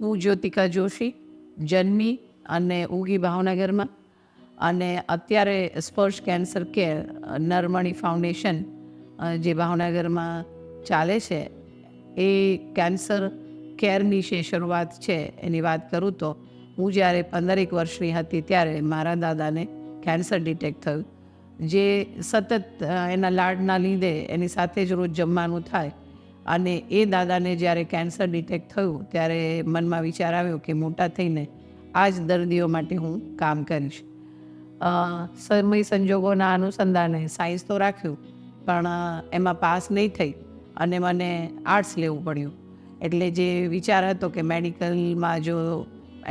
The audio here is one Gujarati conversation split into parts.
હું જ્યોતિકા જોશી, જન્મી અને ઉગી ભાવનગરમાં અને અત્યારે સ્પર્શ કેન્સર કેર નરમણી ફાઉન્ડેશન જે ભાવનગરમાં ચાલે છે, એ કેન્સર કેરની જે શરૂઆત છે, એની વાત કરું તો હું જ્યારે પંદરેક વર્ષની હતી ત્યારે મારા દાદાને કેન્સર ડિટેક્ટ થયું. જે સતત એના લાડના લીધે એની સાથે જ રોજ જમવાનું થાય અને એ દાદાને જ્યારે કેન્સર ડિટેક્ટ થયું, ત્યારે મનમાં વિચાર આવ્યો કે મોટા થઈને આ જ દર્દીઓ માટે હું કામ કરીશ. સમય સંજોગોના અનુસંધાને સાયન્સ તો રાખ્યું, પણ એમાં પાસ નહીં થઈ અને મને આર્ટ્સ લેવું પડ્યું. એટલે જે વિચાર હતો કે મેડિકલમાં જો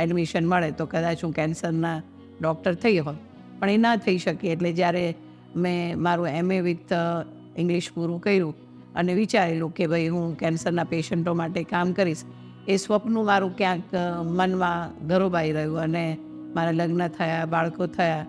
એડમિશન મળે તો કદાચ હું કેન્સરના ડૉક્ટર થઈ હોય પણ એ ના થઈ શકી. એટલે જ્યારે મેં મારું એમએ વિથ ઇંગ્લિશ પૂરું કર્યું અને વિચારેલું કે ભાઈ હું કેન્સરના પેશન્ટો માટે કામ કરીશ. એ સ્વપ્ન મારું ક્યાંક મનમાં ગરોબાઈ રહ્યું અને મારા લગ્ન થયા, બાળકો થયા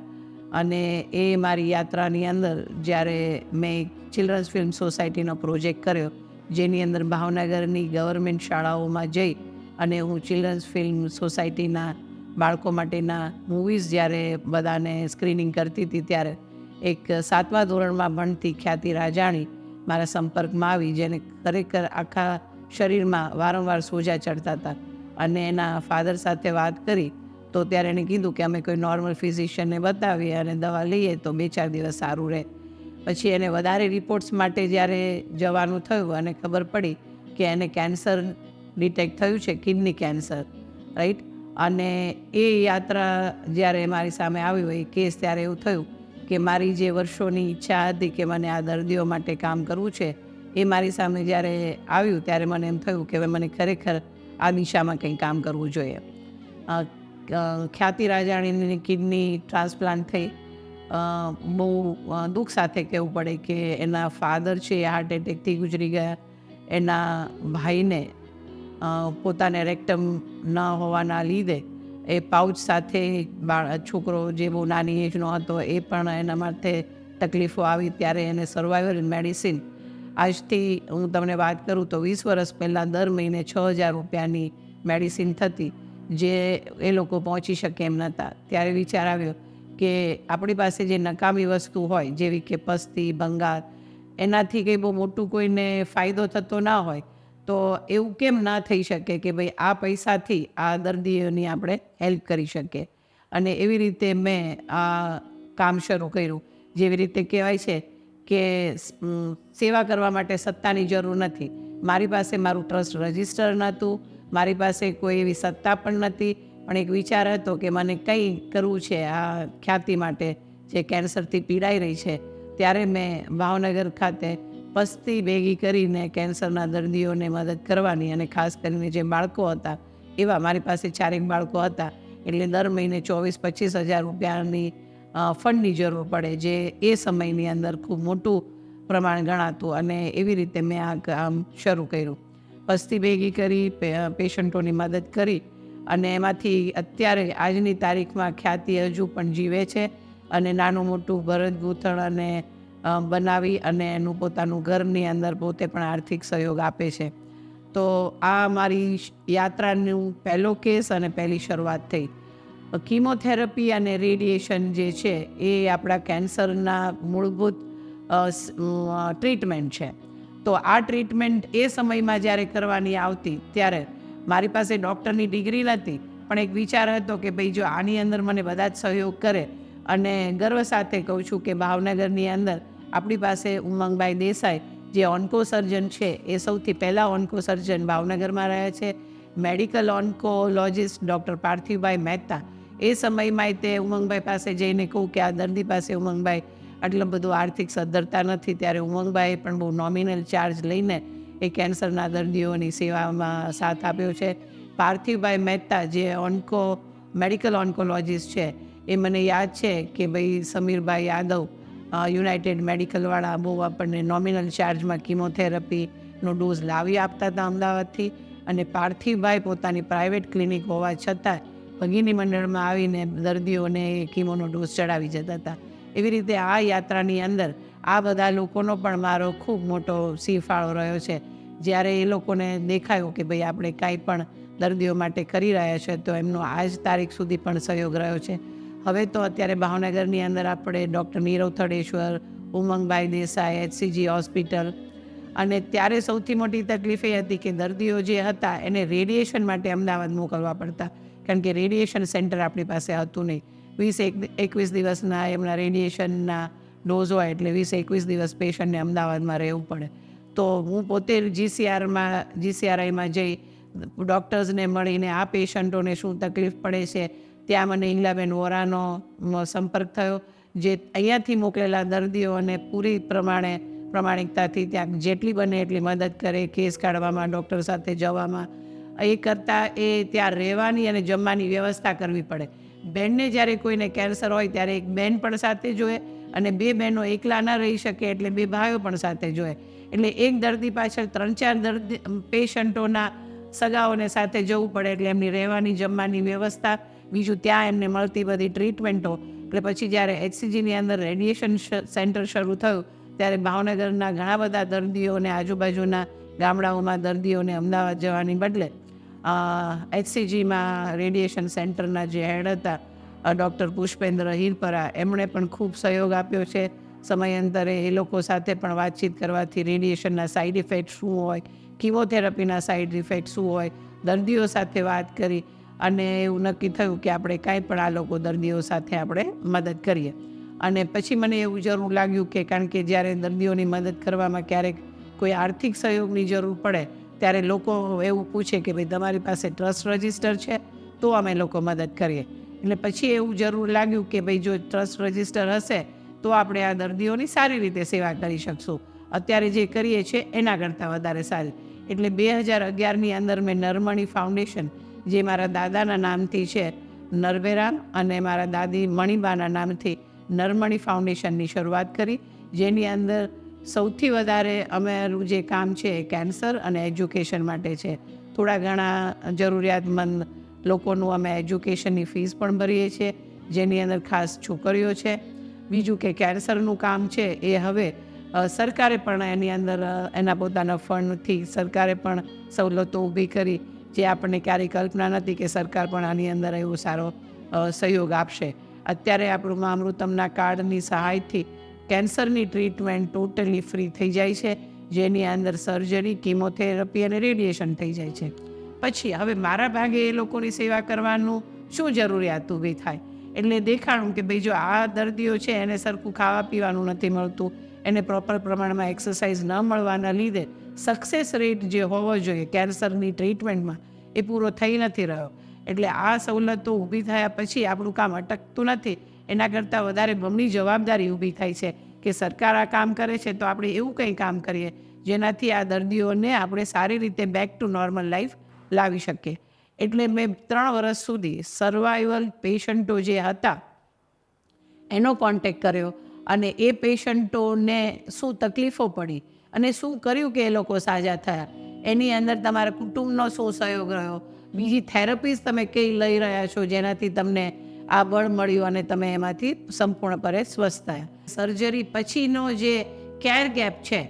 અને એ મારી યાત્રાની અંદર જ્યારે મેં ચિલ્ડ્રન્સ ફિલ્મ સોસાયટીનો પ્રોજેક્ટ કર્યો, જેની અંદર ભાવનગરની ગવર્મેન્ટ શાળાઓમાં જઈ અને હું ચિલ્ડ્રન્સ ફિલ્મ સોસાયટીના બાળકો માટેના મૂવીઝ જ્યારે બધાને સ્ક્રીનિંગ કરતી હતી ત્યારે એક સાતમા ધોરણમાં ભણતી ખ્યાતિ રાજાણી મારા સંપર્કમાં આવી, જેને ખરેખર આખા શરીરમાં વારંવાર સોજા ચડતા હતા. અને એના ફાધર સાથે વાત કરી, તો ત્યારે એણે કીધું કે અમે કોઈ નોર્મલ ફિઝિશિયનને બતાવીએ અને દવા લઈએ તો બે ચાર દિવસ સારું રહે. પછી એને વધારે રિપોર્ટ્સ માટે જ્યારે જવાનું થયું, અને ખબર પડી કે એને કેન્સર ડિટેક્ટ થયું છે, કિડની કેન્સર, રાઈટ? અને એ યાત્રા જ્યારે મારી સામે આવી એ કેસ ત્યારે એવું થયું કે મારી જે વર્ષોની ઈચ્છા હતી કે મને આ દર્દીઓ માટે કામ કરવું છે, એ મારી સામે જ્યારે આવ્યું ત્યારે મને એમ થયું કે હવે મને ખરેખર આ દિશામાં કંઈ કામ કરવું જોઈએ. ખ્યાતિ રાજાણીની કિડની ટ્રાન્સપ્લાન્ટ થઈ. બહુ દુઃખ સાથે કહેવું પડે કે એના ફાધર છે, એ હાર્ટ એટેકથી ગુજરી ગયા. એના ભાઈને પોતાને રેક્ટમ ન હોવાના લીધે એ પાઉચ સાથે છોકરો જે બહુ નાની એજનો હતો, એ પણ એના માટે તકલીફો આવી ત્યારે એને સર્વાઈવલ મેડિસિન આજથી હું તમને વાત કરું તો વીસ વર્ષ પહેલાં દર મહિને છ હજાર રૂપિયાની મેડિસિન થતી, જે એ લોકો પહોંચી શકે એમ નહોતા. ત્યારે વિચાર આવ્યો કે આપણી પાસે જે નકામી વસ્તુ હોય, જેવી કે પસ્તી, ભંગાર, એનાથી કંઈ બહુ મોટું કોઈને ફાયદો થતો ના હોય તો એવું કેમ ના થઈ શકે કે ભાઈ આ પૈસાથી આ દર્દીઓની આપણે હેલ્પ કરી શકીએ? અને એવી રીતે મેં આ કામ શરૂ કર્યું. જેવી રીતે કહેવાય છે કે સેવા કરવા માટે સત્તાની જરૂર નથી. મારી પાસે મારું ટ્રસ્ટ રજિસ્ટર નહોતું, મારી પાસે કોઈ એવી સત્તા પણ નથી પણ એક વિચાર હતો કે મને કંઈ કરવું છે આ ખ્યાતિ માટે, જે કેન્સરથી પીડાઈ રહી છે, ત્યારે મેં ભાવનગર ખાતે પસ્તી ભેગી કરીને કેન્સરના દર્દીઓને મદદ કરવાની અને ખાસ કરીને જે બાળકો હતા, એવા મારી પાસે ચારેક બાળકો હતા. એટલે દર મહિને ચોવીસ પચીસ હજાર રૂપિયાની ફંડની જરૂર પડે, જે એ સમયની અંદર ખૂબ મોટું પ્રમાણ ગણાતું અને એવી રીતે મેં આ કામ શરૂ કર્યું. પસ્તી ભેગી કરી પેશન્ટોની મદદ કરી અને એમાંથી અત્યારે આજની તારીખમાં ખ્યાતિ હજુ પણ જીવે છે અને નાનું મોટું ભરત ગૂંથણ અને બનાવી અને એનું પોતાનું ઘરની અંદર પોતે પણ આર્થિક સહયોગ આપે છે. તો આ મારી યાત્રાનું પહેલો કેસ અને પહેલી શરૂઆત થઈ. કીમોથેરપી અને રેડિએશન જે છે, એ આપણા કેન્સરના મૂળભૂત ટ્રીટમેન્ટ છે. તો આ ટ્રીટમેન્ટ એ સમયમાં જ્યારે કરવાની આવતી, ત્યારે મારી પાસે ડૉક્ટરની ડિગ્રી નથી પણ એક વિચાર હતો કે ભાઈ જો આની અંદર મને બધા જ સહયોગ કરે અને ગર્વ સાથે કહું છું કે ભાવનગરની અંદર આપણી પાસે ઉમંગભાઈ દેસાઈ, જે ઓન્કો સર્જન છે, એ સૌથી પહેલાં ઓન્કો સર્જન ભાવનગરમાં રહ્યા છે. Medical oncologist doctor Parthivbhai Mehta. એ સમયમાં તે ઉમંગભાઈ પાસે જઈને કહું કે આ દર્દી પાસે ઉમંગભાઈ આટલું બધું આર્થિક સદ્ધરતા નથી, ત્યારે ઉમંગભાઈએ પણ બહુ નોમિનલ ચાર્જ લઈને એ કેન્સરના દર્દીઓની સેવામાં સાથ આપ્યો છે. પાર્થિવભાઈ મહેતા, જે ઓન્કો મેડિકલ ઓન્કોલોજિસ્ટ છે એ મને યાદ છે કે ભાઈ સમીરભાઈ યાદવ યુનાઇટેડ મેડિકલવાળા બહુ આપણને નોમિનલ ચાર્જમાં કિમોથેરાપીનો ડોઝ લાવી આપતા હતા અમદાવાદથી અને પાર્થિવભાઈ પોતાની પ્રાઇવેટ ક્લિનિક હોવા છતાં ભગીની મંડળમાં આવીને દર્દીઓને એ કીમોનો ડોઝ ચડાવી જતા હતા. એવી રીતે આ યાત્રાની અંદર આ બધા લોકોનો પણ મારો ખૂબ મોટો સિંહ ફાળો રહ્યો છે. જ્યારે એ લોકોને દેખાયું કે ભાઈ આપણે કાંઈ પણ દર્દીઓ માટે કરી રહ્યા છે, તો એમનો આજ તારીખ સુધી પણ સહયોગ રહ્યો છે. હવે તો અત્યારે ભાવનગરની અંદર આપણે doctor Nirav Thadeshwar, Umangbhai Desai, HCG hospital. અને ત્યારે સૌથી મોટી તકલીફ એ હતી કે દર્દીઓ જે હતા એને રેડિયેશન માટે અમદાવાદ મોકલવા પડતા. કારણ કે રેડિયેશન સેન્ટર આપણી પાસે હતું નહીં. વીસ એક, એકવીસ દિવસના એમના રેડિયેશનના ડોઝ હોય એટલે વીસ એકવીસ દિવસ પેશન્ટને અમદાવાદમાં રહેવું પડે. તો હું પોતે જીસીઆરમાં, જીસીઆરઆઈમાં જઈ ડૉક્ટર્સને મળીને આ પેશન્ટોને શું તકલીફ પડે છે ત્યાં મને ઇંગલાબેન વોરાનો સંપર્ક થયો, જે અહીંયાથી મોકલેલા દર્દીઓને પૂરી પ્રમાણે પ્રમાણિકતાથી ત્યાં જેટલી બને એટલી મદદ કરે, કેસ કાઢવામાં, ડૉક્ટર સાથે જવામાં. એ કરતાં એ ત્યાં રહેવાની અને જમવાની વ્યવસ્થા કરવી પડે. બેનને જ્યારે કોઈને કેન્સર હોય ત્યારે એક બેન પણ સાથે જોઈએ અને બે બહેનો એકલા ન રહી શકે એટલે બે ભાઈઓ પણ સાથે જોઈએ એટલે એક દર્દી પાછળ ત્રણ ચાર દર્દી, પેશન્ટોના સગાઓને સાથે જવું પડે એટલે એમની રહેવાની, જમવાની વ્યવસ્થા બીજું ત્યાં એમને મળતી બધી ટ્રીટમેન્ટો એટલે પછી જ્યારે એચસીજીની અંદર રેડિયેશન સેન્ટર શરૂ થયું, ત્યારે ભાવનગરના ઘણા બધા દર્દીઓને આજુબાજુના ગામડાઓમાં દર્દીઓને અમદાવાદ જવાની બદલે એચસીજીમાં રેડિયેશન સેન્ટરના જે હેડ હતા ડૉક્ટર પુષ્પેન્દ્ર હિરપરા, એમણે પણ ખૂબ સહયોગ આપ્યો છે. સમયાંતરે એ લોકો સાથે પણ વાતચીત કરવાથી રેડિયેશનના સાઈડ ઇફેક્ટ શું હોય કિમોથેરાપીના સાઈડ ઇફેક્ટ શું હોય, દર્દીઓ સાથે વાત કરી અને એવું નક્કી થયું કે આપણે કાંઈ પણ આ લોકો દર્દીઓ સાથે આપણે મદદ કરીએ. અને પછી મને એવું જરૂર લાગ્યું કે કારણ કે જ્યારે દર્દીઓની મદદ કરવામાં ક્યારેક કોઈ આર્થિક સહયોગની જરૂર પડે, ત્યારે લોકો એવું પૂછે કે ભાઈ, તમારી પાસે ટ્રસ્ટ રજિસ્ટર છે, તો અમે લોકો મદદ કરીએ. એટલે પછી એવું જરૂર લાગ્યું કે ભાઈ, જો ટ્રસ્ટ રજિસ્ટર હશે, તો આપણે આ દર્દીઓની સારી રીતે સેવા કરી શકશું. અત્યારે જે કરીએ છીએ, એના કરતાં વધારે સારી. એટલે બે હજાર અગિયારની અંદર મેં નર્મણી ફાઉન્ડેશન જે મારા દાદાના નામથી છે નરવેરામ અને મારા દાદી મણિબાના નામથી નરમણી ફાઉન્ડેશનની શરૂઆત કરી, જેની અંદર સૌથી વધારે અમારું જે કામ છે એ કેન્સર અને એજ્યુકેશન માટે છે. થોડા ઘણા જરૂરિયાતમંદ લોકોનું અમે એજ્યુકેશનની ફીસ પણ ભરીએ છીએ, જેની અંદર ખાસ છોકરીઓ છે. બીજું કે કેન્સરનું કામ છે એ હવે સરકારે પણ એની અંદર એના પોતાના ફંડથી સરકારે પણ સવલતો ઊભી કરી જે આપણને ક્યારેય કલ્પના નથી કે સરકાર પણ આની અંદર એવો સારો સહયોગ આપશે. અત્યારે આપણું અમૃતમના કાર્ડની સહાયથી કેન્સરની ટ્રીટમેન્ટ ટોટલી ફ્રી થઈ જાય છે. જેની અંદર સર્જરી, કિમોથેરાપી અને રેડિયેશન થઈ જાય છે. પછી હવે મારા ભાગે એ લોકોની સેવા કરવાનું શું જરૂરિયાત ઊભી થાય? એટલે દેખાડું કે ભાઈ જો આ દર્દીઓ છે એને સરખું ખાવા પીવાનું નથી મળતું, એને પ્રોપર પ્રમાણમાં એક્સરસાઇઝ ન મળવાના લીધે સક્સેસ રેટ જે હોવો જોઈએ કેન્સરની ટ્રીટમેન્ટમાં એ પૂરો થઈ નથી રહ્યો. એટલે આ સવલતો ઊભી થયા પછી આપણું કામ અટકતું નથી. એના કરતાં વધારે બમણી જવાબદારી ઊભી થાય છે કે સરકાર આ કામ કરે છે તો આપણે એવું કંઈ કામ કરીએ જેનાથી આ દર્દીઓને આપણે સારી રીતે બેક ટુ નોર્મલ લાઈફ લાવી શકીએ. એટલે મેં ત્રણ વર્ષ સુધી સર્વાઈવલ પેશન્ટો જે હતા, એનો કોન્ટેક કર્યો અને એ પેશન્ટોને શું તકલીફો પડી? અને શું કર્યું કે એ લોકો સાજા થયા? એની અંદર તમારા કુટુંબનો શું સહયોગ રહ્યો? બીજી થેરપીઝ તમે કઈ લઈ રહ્યા છો જેનાથી તમને આ બળ મળ્યું અને તમે એમાંથી સંપૂર્ણપણે સ્વસ્થ થયા? સર્જરી પછીનો જે કેર ગેપ છે,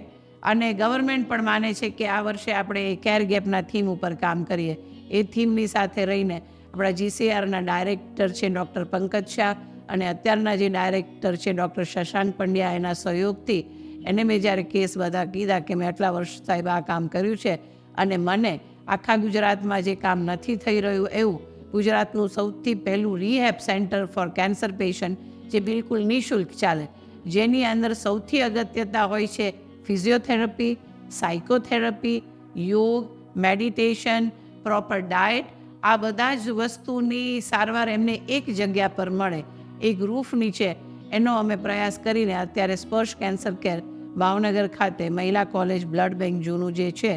અને ગવર્મેન્ટ પણ માને છે કે આ વર્ષે આપણે કેર ગેપના થીમ ઉપર કામ કરીએ. એ થીમની સાથે રહીને આપણા જીસીઆરના ડાયરેક્ટર છે ડૉક્ટર પંકજ શાહ અને અત્યારના જે ડાયરેક્ટર છે ડૉક્ટર શશાંક પંડ્યા એના સહયોગથી એને મેં જ્યારે કેસ બધા કીધા કે મેં આટલા વર્ષ સાહેબ આ કામ કર્યું છે અને મને આખા ગુજરાતમાં જે કામ નથી થઈ રહ્યું એવું, ગુજરાતનું સૌથી પહેલું rehab centre for cancer patient જે બિલકુલ નિઃશુલ્ક ચાલે, જેની અંદર સૌથી અગત્યતા હોય છે ફિઝિયોથેરપી સાયકોથેરપી યોગ મેડિટેશન પ્રોપર ડાયટ આ બધા જ વસ્તુની સારવાર એમને એક જગ્યા પર મળે, એક રૂફ નીચે એનો અમે પ્રયાસ કરીને અત્યારે સ્પર્શ કેન્સર કેર ભાવનગર ખાતે મહિલા કોલેજ બ્લડ બેંક જૂનું જે છે,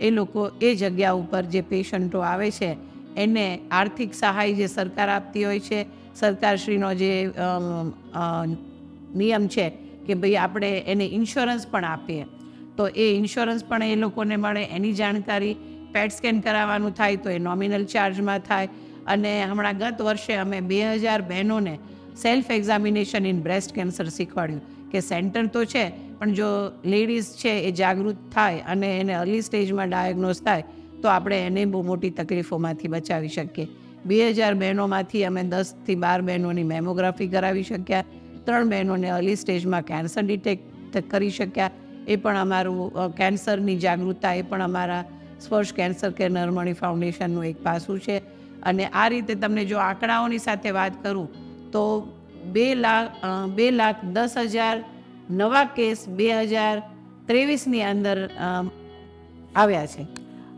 એ લોકો એ જગ્યા ઉપર જે પેશન્ટો આવે છે, એને આર્થિક સહાય જે સરકાર આપતી હોય છે, સરકારશ્રીનો જે નિયમ છે કે ભાઈ આપણે એને ઇન્સ્યોરન્સ પણ આપીએ. તો એ ઇન્સ્યોરન્સ પણ એ લોકોને મળે, એની જાણકારી પેટ સ્કેન કરાવવાનું થાય તો એ નોમિનલ ચાર્જમાં થાય. અને હમણાં ગત વર્ષે અમે બે હજાર બહેનોને self examination in breast cancer શીખવાડ્યું કે સેન્ટર તો છે, પણ જો લેડીઝ છે એ જાગૃત થાય અને એને અર્લી સ્ટેજમાં ડાયગ્નોઝ થાય, તો આપણે એને બહુ મોટી તકલીફોમાંથી બચાવી શકીએ. બે હજાર બહેનોમાંથી અમે દસથી બાર બહેનોની મેમોગ્રાફી કરાવી શક્યા, ત્રણ બહેનોને અર્લી સ્ટેજમાં કેન્સર ડિટેક્ટ કરી શક્યા. એ પણ અમારું કેન્સરની જાગૃતતા, એ પણ અમારા સ્પર્શ કેન્સર કે નરમણી ફાઉન્ડેશનનું એક પાસું છે. અને આ રીતે તમને જો આંકડાઓની સાથે વાત કરું તો બે લાખ બે લાખ દસ હજાર, નવા કેસ બે હજાર ત્રેવીસની અંદર આવ્યા છે.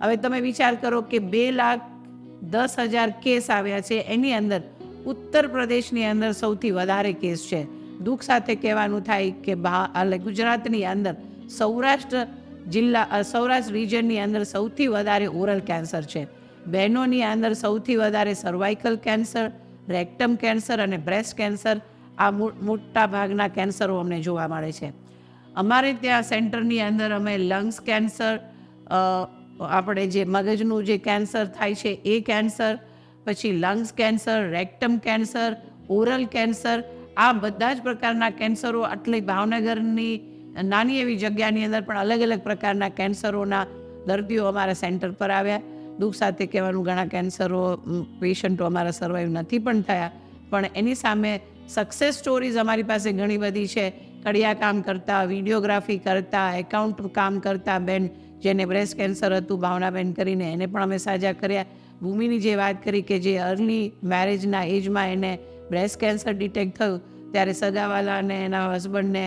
હવે તમે વિચાર કરો કે બે લાખ દસ હજાર કેસ આવ્યા છે, એની અંદર ઉત્તર પ્રદેશની અંદર સૌથી વધારે કેસ છે. દુઃખ સાથે કહેવાનું થાય કે બા, એટલે ગુજરાતની અંદર સૌરાષ્ટ્ર જિલ્લા સૌરાષ્ટ્ર રિજનની અંદર સૌથી વધારે ઓરલ કેન્સર છે. બહેનોની અંદર સૌથી વધારે સર્વાઇકલ કેન્સર રેક્ટમ કેન્સર અને બ્રેસ્ટ કેન્સર આ મોટા ભાગના કેન્સરો અમને જોવા મળે છે. અમારે ત્યાં સેન્ટરની અંદર અમે લંગ્સ કેન્સર આપણે જે મગજનું જે કેન્સર થાય છે એ કેન્સર, પછી lungs cancer, rectum cancer, oral cancer, આ બધા જ પ્રકારના કેન્સરો આટલી ભાવનગરની નાની એવી જગ્યાની અંદર પણ અલગ અલગ પ્રકારના કેન્સરોના દર્દીઓ અમારા સેન્ટર પર આવ્યા. દુઃખ સાથે કહેવાનું, ઘણા કેન્સરો પેશન્ટો અમારા સર્વાઈવ નથી પણ થયા. પણ એની સામે સક્સેસ સ્ટોરીઝ અમારી પાસે ઘણી બધી છે. કડિયા કામ કરતા વિડીયોગ્રાફી કરતા એકાઉન્ટ કામ કરતા બેન, જેને બ્રેસ્ટ કેન્સર હતું, ભાવનાબેન કરીને એને પણ અમે સાજા કર્યા. ભૂમિની જે વાત કરી કે જે અર્લી મેરેજના એજમાં એને બ્રેસ્ટ કેન્સર ડિટેક્ટ થયું, ત્યારે સગાવાલા અને એના હસબન્ડને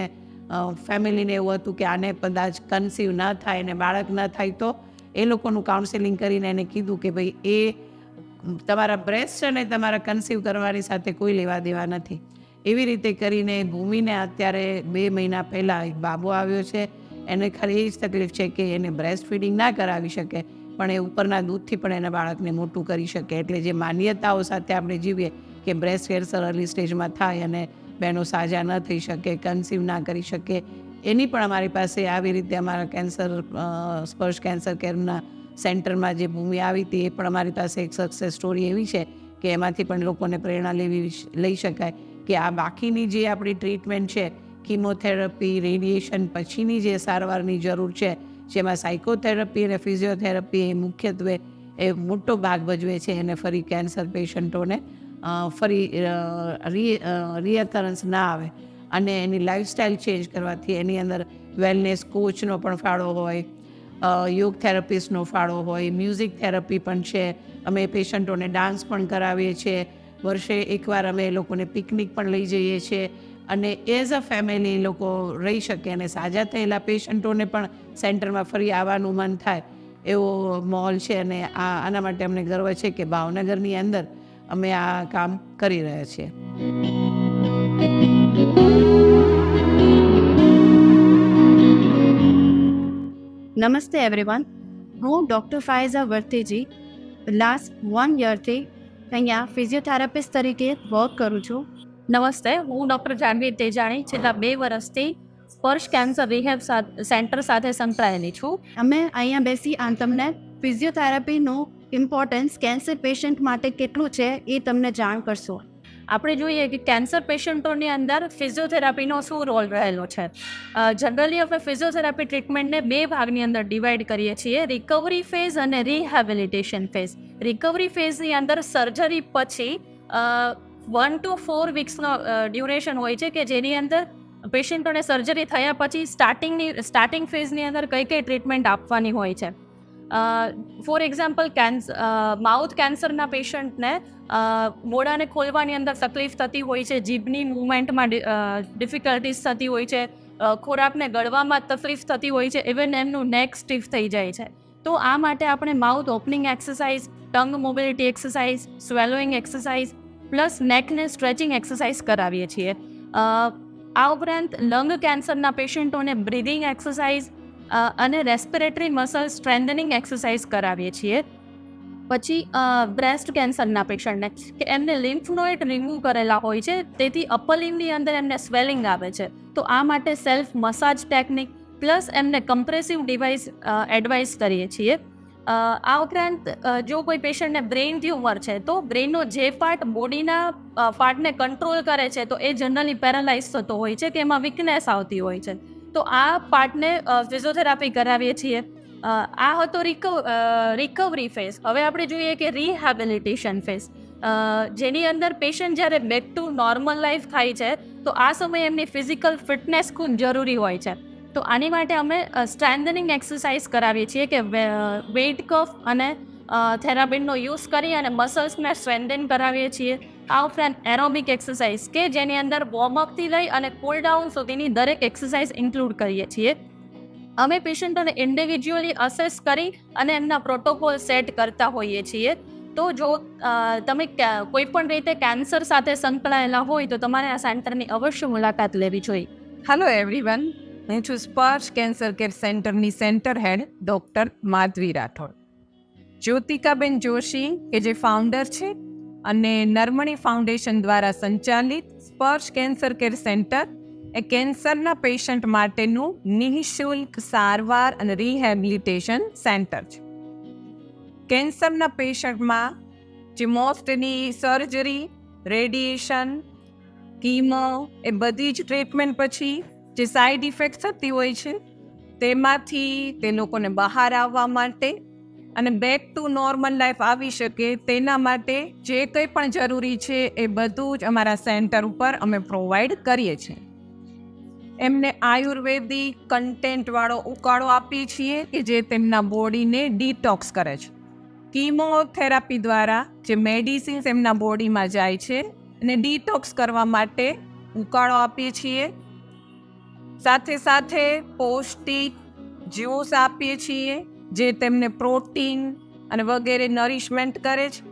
ફેમિલીને એવું હતું કે આને કદાચ કન્સીવ ન થાય ને બાળક ન થાય તો એ લોકોનું કાઉન્સેલિંગ કરીને એને કીધું કે ભાઈ, એ તમારા બ્રેસ્ટ અને તમારા કન્સીવ કરવાની સાથે કોઈ લેવા દેવા નથી. એવી રીતે કરીને ભૂમિને અત્યારે બે મહિના પહેલાં એક બાબો આવ્યો છે. એને ખાલી એ જ તકલીફ છે કે એને બ્રેસ્ટ ફીડિંગ ના કરાવી શકે, પણ એ ઉપરના દૂધથી પણ એના બાળકને મોટું કરી શકે. એટલે જે માન્યતાઓ સાથે આપણે જીવીએ કે બ્રેસ્ટ કેન્સર અર્લી સ્ટેજમાં થાય અને બહેનો સાજા ન થઈ શકે કન્સીવ ના કરી શકે એની પણ અમારી પાસે આવી રીતે અમારા કેન્સર સ્પર્શ કેન્સર કેરના સેન્ટરમાં જે ભૂમિ આવી હતી, એ પણ અમારી પાસે એક સક્સેસ સ્ટોરી એવી છે કે એમાંથી પણ લોકોને પ્રેરણા લેવી લઈ શકાય કે આ બાકીની જે આપણી ટ્રીટમેન્ટ છે કિમોથેરાપી રેડિયેશન પછીની જે સારવારની જરૂર છે, જેમાં સાયકોથેરાપી અને ફિઝિયોથેરાપી એ મુખ્યત્વે એ મોટો ભાગ ભજવે છે, એને ફરી કેન્સર પેશન્ટોને ફરી રિયકરન્સ ના આવે. અને એની લાઈફસ્ટાઈલ ચેન્જ કરવાથી એની અંદર વેલનેસ કોચનો પણ ફાળો હોય યોગ થેરપીસ્ટનો ફાળો હોય મ્યુઝિક થેરપી પણ છે. અમે પેશન્ટોને ડાન્સ પણ કરાવીએ છીએ વર્ષે એકવાર અમે એ લોકોને પિકનિક પણ લઈ જઈએ છીએ. અને એઝ અ ફેમિલી લોકો રહી શકે અને સાજા થયેલા પેશન્ટોને પણ સેન્ટરમાં ફરી આવવાનું મન થાય એવો મોલ છે અને આ, આના માટે અમને ગર્વ છે કે ભાવનગરની અંદર અમે આ કામ કરી રહ્યા છીએ. નમસ્તે એવરીવન હું ડૉક્ટર ફાયઝા વર્તેજી લાસ્ટ વન યરથી અહીંયા ફિઝિયોથેરાપિસ્ટ તરીકે વર્ક કરું છું. નમસ્તે હું ડૉક્ટર જાનવી તેજાણી છેલ્લા બે વર્ષથી સ્પર્શ કેન્સર રિહેબ સેન્ટર સાથે સંકળાયેલી છું. અમે અહીંયા બેસી આ તમને ફિઝિયોથેરાપીનું ઇમ્પોર્ટન્સ કેન્સર પેશન્ટ માટે કેટલું છે એ તમને જાણ કરશું. આપણે જોઈએ કે કેન્સર પેશન્ટોની અંદર ફિઝિયોથેરાપીનો શું રોલ રહેલો છે? જનરલી આપણે ફિઝિયોથેરાપી ટ્રીટમેન્ટને બે ભાગની અંદર ડિવાઈડ કરીએ છીએ. રિકવરી ફેઝ અને રિહેબિલિટેશન ફેઝ રિકવરી ફેઝની અંદર સર્જરી પછી વન ટુ ફોર વીક્સનો ડ્યુરેશન હોય છે કે જેની અંદર પેશન્ટોને સર્જરી થયા પછી સ્ટાર્ટિંગની સ્ટાર્ટિંગ ફેઝની અંદર કઈ કઈ ટ્રીટમેન્ટ આપવાની હોય છે. ફોર એક્ઝામ્પલ કેન્સ માઉથ કેન્સરના પેશન્ટને મોઢાને ખોલવાની અંદર તકલીફ થતી હોય છે, જીભની મૂવમેન્ટમાં ડિફિકલ્ટીઝ થતી હોય છે ખોરાકને ગળવામાં તકલીફ થતી હોય છે ઇવન એમનું નેક સ્ટીફ થઈ જાય છે. તો આ માટે આપણે mouth opening exercise tongue mobility exercise swallowing exercise plus નેકને stretching exercise કરાવીએ છીએ. આ ઉપરાંત લંગ કેન્સરના પેશન્ટોને બ્રિધિંગ એક્સરસાઇઝ અને રેસ્પિરેટરી મસલ સ્ટ્રેન્થનિંગ એક્સરસાઇઝ કરાવીએ છીએ. પછી બ્રેસ્ટ કેન્સરના પેશન્ટને કે એમને લિમ્ફ નોઇડ રિમૂવ કરેલા હોય છે, તેથી અપર લિમ્બની અંદર એમને સ્વેલિંગ આવે છે. તો આ માટે સેલ્ફ મસાજ ટેકનિક પ્લસ એમને કમ્પ્રેસિવ ડિવાઇસ એડવાઇસ કરીએ છીએ. આ ઉપરાંત જો કોઈ પેશન્ટને બ્રેઇન ટ્યુમર છે, તો બ્રેઇનનો જે પાર્ટ બોડીના પાર્ટને કંટ્રોલ કરે છે, તો એ જનરલી પેરાલાઇઝ થતો હોય છે, કે એમાં વીકનેસ આવતી હોય છે. તો આ પાર્ટને ફિઝિયોથેરાપી કરાવીએ છીએ. આ હતો રિકવ રિકવરી ફેઝ હવે આપણે જોઈએ કે રિહેબિલિટેશન ફેઝ જેની અંદર પેશન્ટ જ્યારે બેક ટુ નોર્મલ લાઈફ થાય છે, તો આ સમયે એમની ફિઝિકલ ફિટનેસ ખૂબ જરૂરી હોય છે. તો આની માટે અમે સ્ટ્રેન્થનિંગ એક્સરસાઇઝ કરાવીએ છીએ કે વેઇટ કફ અને થેરાપીનનો યુઝ કરી અને મસલ્સને સ્ટ્રેન્થન કરાવીએ છીએ. આ ઉપરાંત એરોબિક એક્સરસાઇઝ કે જેની અંદર વોર્મઅપથી લઈ અને કુલ ડાઉન સુધીની દરેક એક્સરસાઇઝ ઇન્ક્લુડ કરીએ છીએ. અમે પેશન્ટોને ઇન્ડિવિજ્યુઅલી અસેસ કરી અને એમના પ્રોટોકોલ સેટ કરતા હોઈએ છીએ. તો જો તમે કોઈ પણ રીતે કેન્સર સાથે સંકળાયેલા હોય તો તમારે આ સેન્ટરની અવશ્ય મુલાકાત લેવી જોઈએ. હેલો એવરીવન હું છું સ્પર્શ કેન્સર કેર સેન્ટરની centre head doctor Madhavi Rathod. Jyotikaben Joshi કે જે ફાઉન્ડર છે અને નર્મણી ફાઉન્ડેશન દ્વારા સંચાલિત સ્પર્શ કેન્સર કેર સેન્ટર એ કેન્સરના પેશન્ટ માટેનું નિઃશુલ્ક સારવાર અને રિહેબિલિટેશન સેન્ટર છે કેન્સરના પેશન્ટમાં જે મોસ્ટની સર્જરી રેડિયેશન કીમો એ બધી જ ટ્રીટમેન્ટ પછી જે સાઈડ ઇફેક્ટ થતી હોય છે તેમાંથી તે લોકોને બહાર આવવા માટે અને બેક ટુ નોર્મલ લાઈફ આવી શકે તેના માટે જે કંઈ પણ જરૂરી છે એ બધું જ અમારા સેન્ટર ઉપર અમે પ્રોવાઈડ કરીએ છીએ એમને આયુર્વેદિક કન્ટેન્ટવાળો ઉકાળો આપીએ છીએ કે જે તેમના બોડીને ડિટોક્સ કરે છે. કીમોથેરાપી દ્વારા જે મેડિસિન્સ એમના બોડીમાં જાય છે અને ડિટોક્સ કરવા માટે ઉકાળો આપીએ છીએ. સાથે સાથે પૌષ્ટિક જ્યુસ આપીએ છીએ જે તેમને પ્રોટીન અને વગેરે નરિશમેન્ટ કરે છે.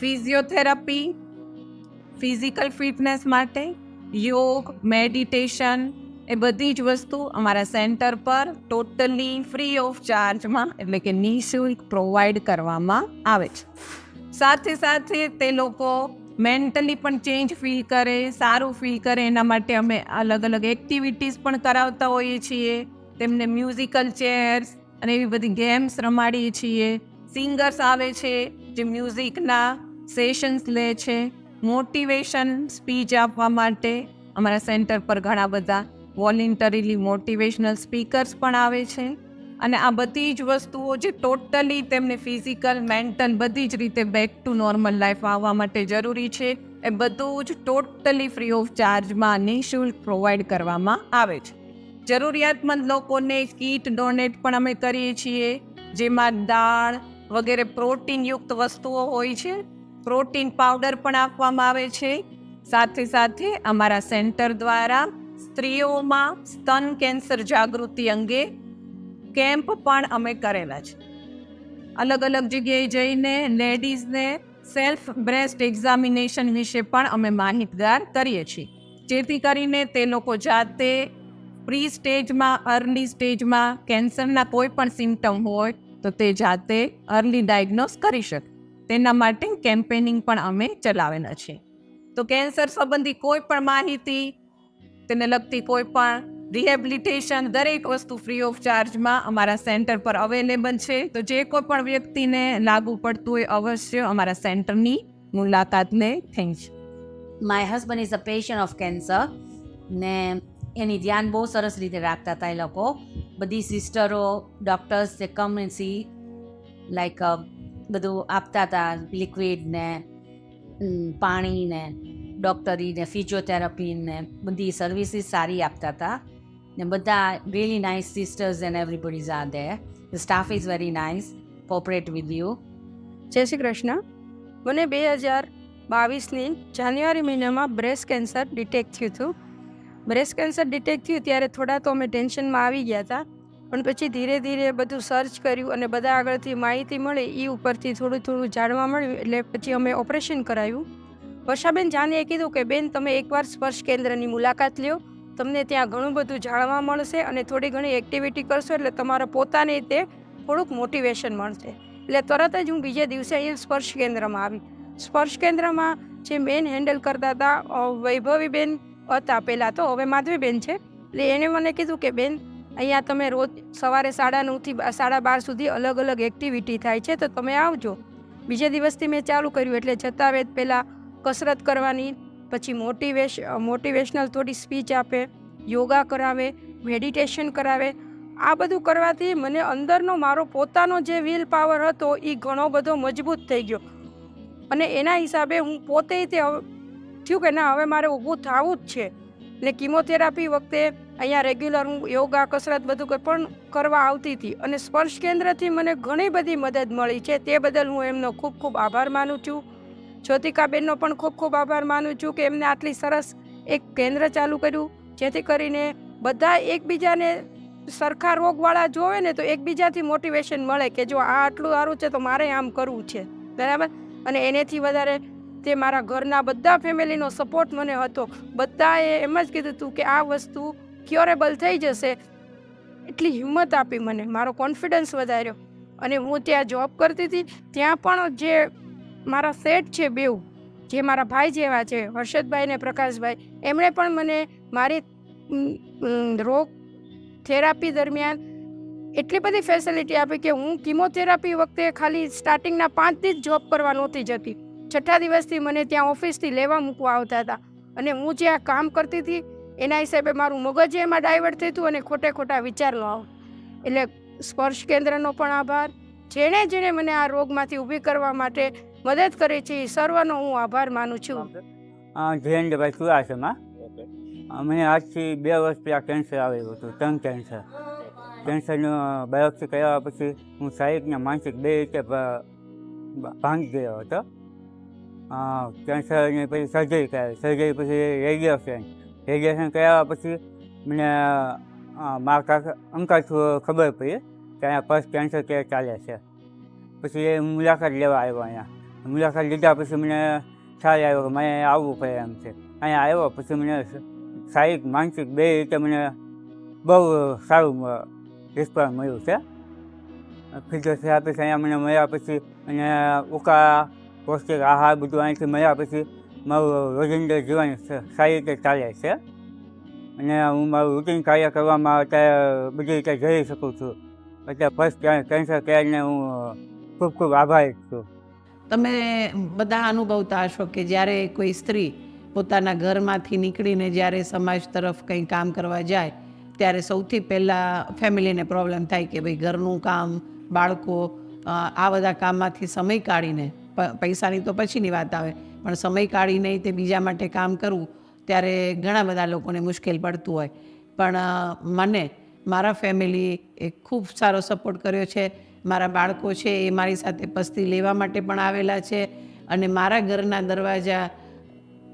ફિઝિયોથેરાપી ફિઝિકલ ફિટનેસ માટે યોગ મેડિટેશન એ બધી જ વસ્તુ અમારા સેન્ટર પર ટોટલી ફ્રી ઓફ ચાર્જમાં એટલે કે નિઃશુલ્ક પ્રોવાઈડ કરવામાં આવે છે. સાથે સાથે તે લોકો મેન્ટલી પણ ચેન્જ ફીલ કરે, સારું ફીલ કરે, એના માટે અમે અલગ અલગ એક્ટિવિટીઝ પણ કરાવતા હોઈએ છીએ. તેમને મ્યુઝિકલ ચેર્સ અને એવી બધી ગેમ્સ રમાડીએ છીએ. સિંગર્સ આવે છે જે મ્યુઝિકના સેશન્સ લે છે. મોટિવેશન સ્પીચ આપવા માટે અમારા સેન્ટર પર ઘણા બધા વોલેન્ટરીલી મોટિવેશનલ સ્પીકર્સ પણ આવે છે. અને આ બધી જ વસ્તુઓ જે ટોટલી તેમને ફિઝિકલ, મેન્ટલ બધી જ રીતે બેક ટુ નોર્મલ લાઈફ આવવા માટે જરૂરી છે, એ બધું જ ટોટલી ફ્રી ઓફ ચાર્જમાં નિઃશુલ્ક પ્રોવાઈડ કરવામાં આવે છે. જરૂરિયાતમંદ લોકોને કીટ ડોનેટ પણ અમે કરીએ છીએ, જેમાં દાળ વગેરે પ્રોટીનયુક્ત વસ્તુઓ હોય છે પ્રોટીન પાવડર પણ આપવામાં આવે છે. સાથે સાથે અમારા સેન્ટર દ્વારા સ્ત્રીઓમાં સ્તન કેન્સર જાગૃતિ અંગે કેમ્પ પણ અમે કરેલા છે. અલગ અલગ જગ્યાએ જઈને લેડીઝને સેલ્ફ બ્રેસ્ટ એક્ઝામિનેશન વિશે પણ અમે માહિતગાર કરીએ છીએ. જેથી કરીને તે લોકો જાતે પ્રી સ્ટેજમાં, અર્લી સ્ટેજમાં કેન્સરના કોઈ પણ સિમ્ટમ હોય તો તે જાતે અર્લી ડાયગ્નોસ કરી શકે. તેના માટે કેમ્પેનિંગ પણ અમે ચલાવેલા છે તો કેન્સર સંબંધી કોઈ પણ માહિતી, તેને લગતી કોઈ પણ રિહેબિલિટેશન દરેક વસ્તુ ફ્રી ઓફ ચાર્જમાં અમારા સેન્ટર પર અવેલેબલ છે. તો જે કોઈ પણ વ્યક્તિને લાગુ પડતું હોય અવશ્ય અમારા સેન્ટરની મુલાકાત લે my husband is a patient of cancer ને એની ધ્યાન બહુ સરસ રીતે રાખતા હતા એ લોકો. બધી સિસ્ટરો ડૉક્ટર્સ જે કમ સી લાઈક બધું આપતા હતા લિક્વિડ ને ઉમ, પાણી ને ડૉક્ટરી ને ફિઝિયોથેરાપી ને બધી સર્વિસીસ સારી આપતા હતા. ને બધા really nice sisters and everybody's are there staff is very nice cooperate with you જય શ્રી કૃષ્ણ. મને બે હજાર બાવીસની જાન્યુઆરી મહિનામાં બ્રેસ્ટ કેન્સર ડિટેક્ટ થયું હતું. બ્રેસ્ટ કેન્સર ડિટેક્ટ થયું ત્યારે થોડા તો અમે ટેન્શનમાં આવી ગયા હતા. પણ પછી ધીરે ધીરે બધું સર્ચ કર્યું અને બધા આગળથી માહિતી મળી એ ઉપરથી થોડું થોડું જાણવા મળ્યું, એટલે પછી અમે ઓપરેશન કરાવ્યું વર્ષાબેન જાનીએ કીધું કે, બેન, તમે એકવાર સ્પર્શ કેન્દ્રની મુલાકાત લ્યો. તમને ત્યાં ઘણું બધું જાણવા મળશે અને થોડી ઘણી એક્ટિવિટી કરશો, એટલે તમારા પોતાની તે થોડુંક મોટિવેશન મળશે. એટલે તરત જ હું બીજે દિવસે અહીંયા સ્પર્શ કેન્દ્રમાં આવી. સ્પર્શ કેન્દ્રમાં જે મેન હેન્ડલ કરતા હતા વૈભવીબેન હતા પહેલાં તો, હવે માધવીબેન છે. એટલે એણે મને કીધું કે, બેન અહીંયા તમે રોજ સવારે સાડા નવથી સાડા બાર સુધી અલગ અલગ એક્ટિવિટી થાય છે, તો તમે આવજો. બીજે દિવસથી મેં ચાલુ કર્યું, એટલે જતાં વેત પહેલાં કસરત કરવાની, પછી મોટિવેશ મોટિવેશનલ થોડી સ્પીચ આપે, યોગા કરાવે મેડિટેશન કરાવે. આ બધું કરવાથી મને અંદરનો મારો પોતાનો જે વિલ પાવર હતો એ ઘણો બધો મજબૂત થઈ ગયો. અને એના હિસાબે હું પોતે તે થયું કે ના, હવે મારે ઊભું થવું જ છે. ને કિમોથેરાપી વખતે અહીંયા રેગ્યુલર હું યોગા કસરત બધું કંઈ પણ કરવા આવતી હતી. અને સ્પર્શ કેન્દ્રથી મને ઘણી બધી મદદ મળી છે. તે બદલ હું એમનો ખૂબ ખૂબ આભાર માનું છું. જ્યોતિકાબેનનો પણ ખૂબ ખૂબ આભાર માનું છું કે એમને આટલી સરસ એક કેન્દ્ર ચાલુ કર્યું. જેથી કરીને બધા એકબીજાને સરખા રોગવાળા જોવે ને તો એકબીજાથી મોટિવેશન મળે કે જો આ આટલું સારું છે તો મારે આમ કરવું છે. બરાબર? અને એનેથી વધારે તે મારા ઘરના બધા ફેમિલીનો સપોર્ટ મને હતો. બધાએ એમ જ કીધું હતું કે આ વસ્તુ ક્યોરેબલ થઈ જશે. એટલી હિંમત આપી મને. મારો કોન્ફિડન્સ વધાર્યો. અને હું ત્યાં જોબ કરતી હતી, ત્યાં પણ જે મારા સેટ છે બેઉ, જે મારા ભાઈ જેવા છે, હર્ષદભાઈ ને પ્રકાશભાઈ, એમણે પણ મને મારી રોગ થેરાપી દરમિયાન એટલી બધી ફેસિલિટી આપી કે હું કિમોથેરાપી વખતે ખાલી સ્ટાર્ટિંગના પાંચથી જ જોબ કરવા નહોતી જતી. છઠ્ઠા દિવસથી મને ત્યાં ઓફિસથી લેવા મૂકવા આવતા હતા. અને હું જ્યાં કામ કરતી હતી એના હિસાબે મારું મગજ એમાં ડાયવર્ટ થતું હતું અને ખોટે ખોટા વિચાર લો આવે. એટલે સ્પર્શ કેન્દ્રનો પણ આભાર. જેણે જેણે મને આ રોગમાંથી ઊભી કરવા માટે મદદ કરી છે એ સર્વનો હું આભાર માનું છું. જયંતભાઈ ચુડાસમા અમે આજથી બે વર્ષ પહેલાં કેન્સર આવેલું હતું ટંગ કેન્સર કેન્સરનું બાયોપ્સી કરાવ્યા પછી હું શારીરિક ને માનસિક બે રીતે ભાંગી ગયો હતો. કેન્સરની પછી સર્જરી કરાવી. સર્જરી પછી રેડિયેશન રેડિયેશન કરાવ્યા પછી મને મારા કાકા, અંકલ ખબર પડી કે અહીંયા ફર્સ્ટ કેન્સર કેર ચાલે છે. પછી એ મુલાકાત લેવા આવ્યો અહીંયા. મુલાકાત લીધા પછી મને ખ્યાલ આવ્યો કે મારે આવવું પડે એમ છે. અહીંયા આવ્યો પછી મને શારીરિક માનસિક બે રીતે મને બહુ સારું રિસ્પોન્સ મળ્યું છે. ફિઝિયોથેરાપી અહીંયા મને મળ્યા પછી અને ઉકા, પૌષ્ટિક આહાર બધું અહીંથી મળ્યા પછી મારું રોજિંદા જીવન સારી રીતે ચાલે છે. અને હું મારું રૂટીન કાર્ય કરવામાં અત્યારે બધી રીતે જઈ શકું છું. અત્યારે ફર્સ્ટ કેન્સર કેરને હું ખૂબ ખૂબ આભારી છું. તમે બધા અનુભવતા હશો કે જ્યારે કોઈ સ્ત્રી પોતાના ઘરમાંથી નીકળીને જ્યારે સમાજ તરફ કંઈ કામ કરવા જાય, ત્યારે સૌથી પહેલાં ફેમિલીને પ્રોબ્લેમ થાય કે ભાઈ ઘરનું કામ, બાળકો આ બધા કામમાંથી સમય કાઢીને પૈસાની તો પછીની વાત આવે પણ સમય કાઢીને તે બીજા માટે કામ કરવું ત્યારે ઘણા બધા લોકોને મુશ્કેલ પડતું હોય. પણ મને, મારા ફેમિલી એ ખૂબ સારો સપોર્ટ કર્યો છે. મારા બાળકો છે એ મારી સાથે પસ્તી લેવા માટે પણ આવેલા છે. અને મારા ઘરના દરવાજા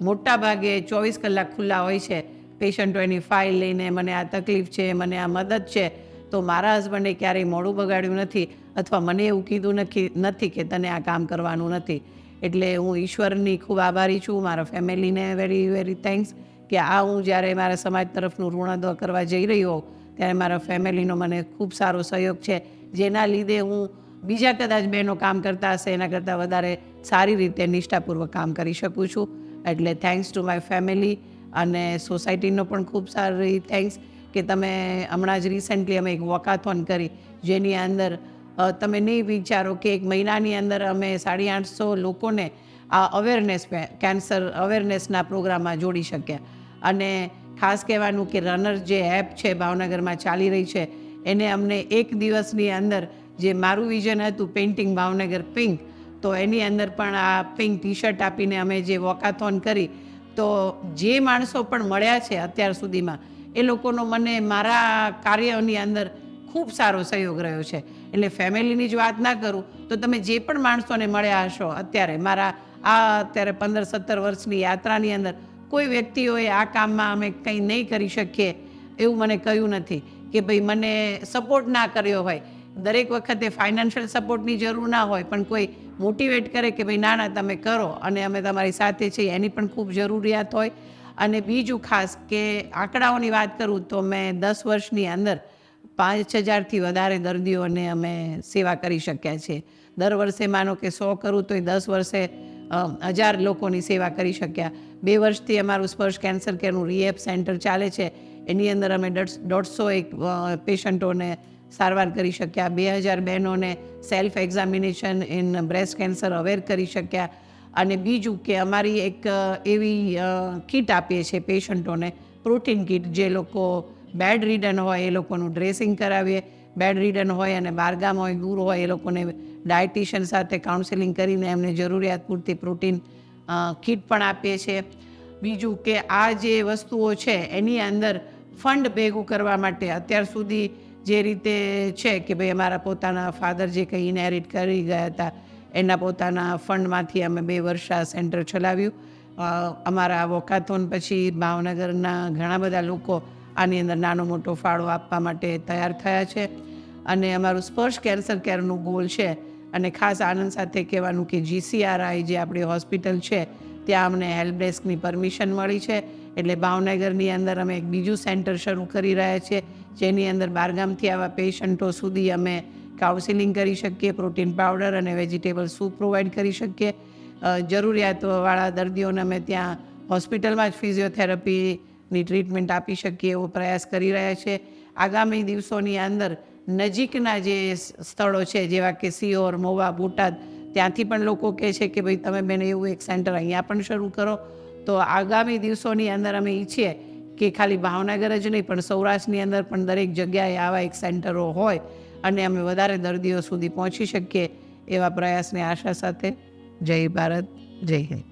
મોટા ભાગે ચોવીસ કલાક ખુલ્લા હોય છે. પેશન્ટો એની ફાઇલ લઈને મને આ તકલીફ છે, મને આ મદદ છે, તો મારા હસબન્ડે ક્યારેય મોડું બગાડ્યું નથી. અથવા મને એવું કીધું નથી નથી કે તને આ કામ કરવાનું નથી. એટલે હું ઈશ્વરની ખૂબ આભારી છું, મારા ફેમિલીને વેરી વેરી થેન્ક્સ કે આ હું જ્યારે મારા સમાજ તરફનું ઋણાદો કરવા જઈ રહ્યો ત્યારે મારા ફેમિલીનો મને ખૂબ સારો સહયોગ છે. જેના લીધે હું બીજા કદાચ બહેનો કામ કરતા હશે, એના કરતાં વધારે સારી રીતે નિષ્ઠાપૂર્વક કામ કરી શકું છું. એટલે થેન્ક્સ ટુ માય ફેમિલી અને સોસાયટીનો પણ ખૂબ સારી થેન્ક્સ કે તમે હમણાં જ રિસેન્ટલી અમે એક વોકાથોન કરી, જેની અંદર તમે નહીં વિચારો કે એક મહિનાની અંદર અમે સાડી આઠસો લોકોને આ અવેરનેસ કેન્સર અવેરનેસના પ્રોગ્રામમાં જોડી શક્યા. અને ખાસ કહેવાનું કે રનર જે એપ છે ભાવનગરમાં ચાલી રહી છે, એને અમને એક દિવસની અંદર જે મારું વિઝન હતું પેઇન્ટિંગ ભાવનગર પિંક તો એની અંદર પણ આ પિંક ટી શર્ટ આપીને અમે જે વોકાથોન કરી, તો જે માણસો પણ મળ્યા છે અત્યાર સુધીમાં, એ લોકોનો મને મારા કાર્યની અંદર ખૂબ સારો સહયોગ રહ્યો છે. એટલે ફેમિલીની જ વાત ના કરું, તો તમે જે પણ માણસોને મળ્યા હશો અત્યારે, મારા આ અત્યારે પંદર સત્તર વર્ષની યાત્રાની અંદર, કોઈ વ્યક્તિઓએ આ કામમાં અમે કંઈ નહીં કરી શકીએ એવું મને કહ્યું નથી કે ભાઈ મને સપોર્ટ ના કર્યો હોય. દરેક વખતે ફાઇનાન્શિયલ સપોર્ટની જરૂર ના હોય, પણ કોઈ મોટિવેટ કરે કે ભાઈ ના ના, તમે કરો અને અમે તમારી સાથે છીએ, એની પણ ખૂબ જરૂરિયાત હોય. અને બીજું ખાસ કે આંકડાઓની વાત કરું તો મેં દસ વર્ષની અંદર પાંચ હજારથી વધારે દર્દીઓને અમે સેવા કરી શક્યા છીએ દર વર્ષે માનો કે સો કરું તો દસ વર્ષે હજાર લોકોની સેવા કરી શક્યા. બે વર્ષથી અમારું સ્પર્શ કેન્સર કેરનું રિએપ સેન્ટર ચાલે છે. એની અંદર અમે દોઢ- દોઢસો એક પેશન્ટોને સારવાર કરી શક્યા. બે હજાર બહેનોને self examination in breast cancer aware કરી શક્યા. અને બીજું કે અમારી એક એવી કીટ આપીએ છીએ પેશન્ટોને, પ્રોટીન કીટ જે લોકો બેડ રીડન હોય એ લોકોનું ડ્રેસિંગ કરાવીએ. બેડ રીડન હોય અને બારગામ હોય, દૂર હોય એ લોકોને ડાયટિશિયન સાથે કાઉન્સેલિંગ કરીને એમને જરૂરિયાત પૂરતી પ્રોટીન કીટ પણ આપીએ છીએ બીજું કે આ જે વસ્તુઓ છે એની અંદર ફંડ ભેગું કરવા માટે અત્યાર સુધી જે રીતે છે કે ભાઈ અમારા પોતાના ફાધર જે કંઈ ઇનહેરિટ કરી ગયા હતા, એના પોતાના ફંડમાંથી અમે બે વર્ષ આ સેન્ટર ચલાવ્યું. અમારા વોકાથોન પછી ભાવનગરના ઘણા બધા લોકો આની અંદર નાનો મોટો ફાળો આપવા માટે તૈયાર થયા છે. અને અમારું સ્પર્શ કેન્સર કેરનું ગોલ છે. અને ખાસ આનંદ સાથે કહેવાનું કે જીસીઆરઆઈ જે આપણી હોસ્પિટલ છે, ત્યાં અમને હેલ્પ ડેસ્કની પરમિશન મળી છે. એટલે ભાવનગરની અંદર અમે એક બીજું સેન્ટર શરૂ કરી રહ્યા છીએ જેની અંદર બારગામથી આવા પેશન્ટો સુધી અમે કાઉન્સિલિંગ કરી શકીએ, પ્રોટીન પાવડર અને વેજીટેબલ સૂપ પ્રોવાઈડ કરી શકીએ. જરૂરિયાતવાળા દર્દીઓને અમે ત્યાં હોસ્પિટલમાં જ ફિઝિયોથેરાપીની ટ્રીટમેન્ટ આપી શકીએ એવો પ્રયાસ કરી રહ્યા છે. આગામી દિવસોની અંદર નજીકના જે સ્થળો છે, જેવા કે સિયોર મોવા, બોટાદ, ત્યાંથી પણ લોકો કહે છે કે ભાઈ તમે બેન એવું એક સેન્ટર અહીંયા પણ શરૂ કરો. તો આગામી દિવસોની અંદર અમે ઈચ્છીએ કે ખાલી ભાવનગર જ નહીં, પણ સૌરાષ્ટ્રની અંદર પણ દરેક જગ્યાએ આવા એક સેન્ટરો હોય અને અમે વધારે દર્દીઓ સુધી પહોંચી શકીએ એવા પ્રયાસની આશા સાથે. જય ભારત, જય હિન્દ.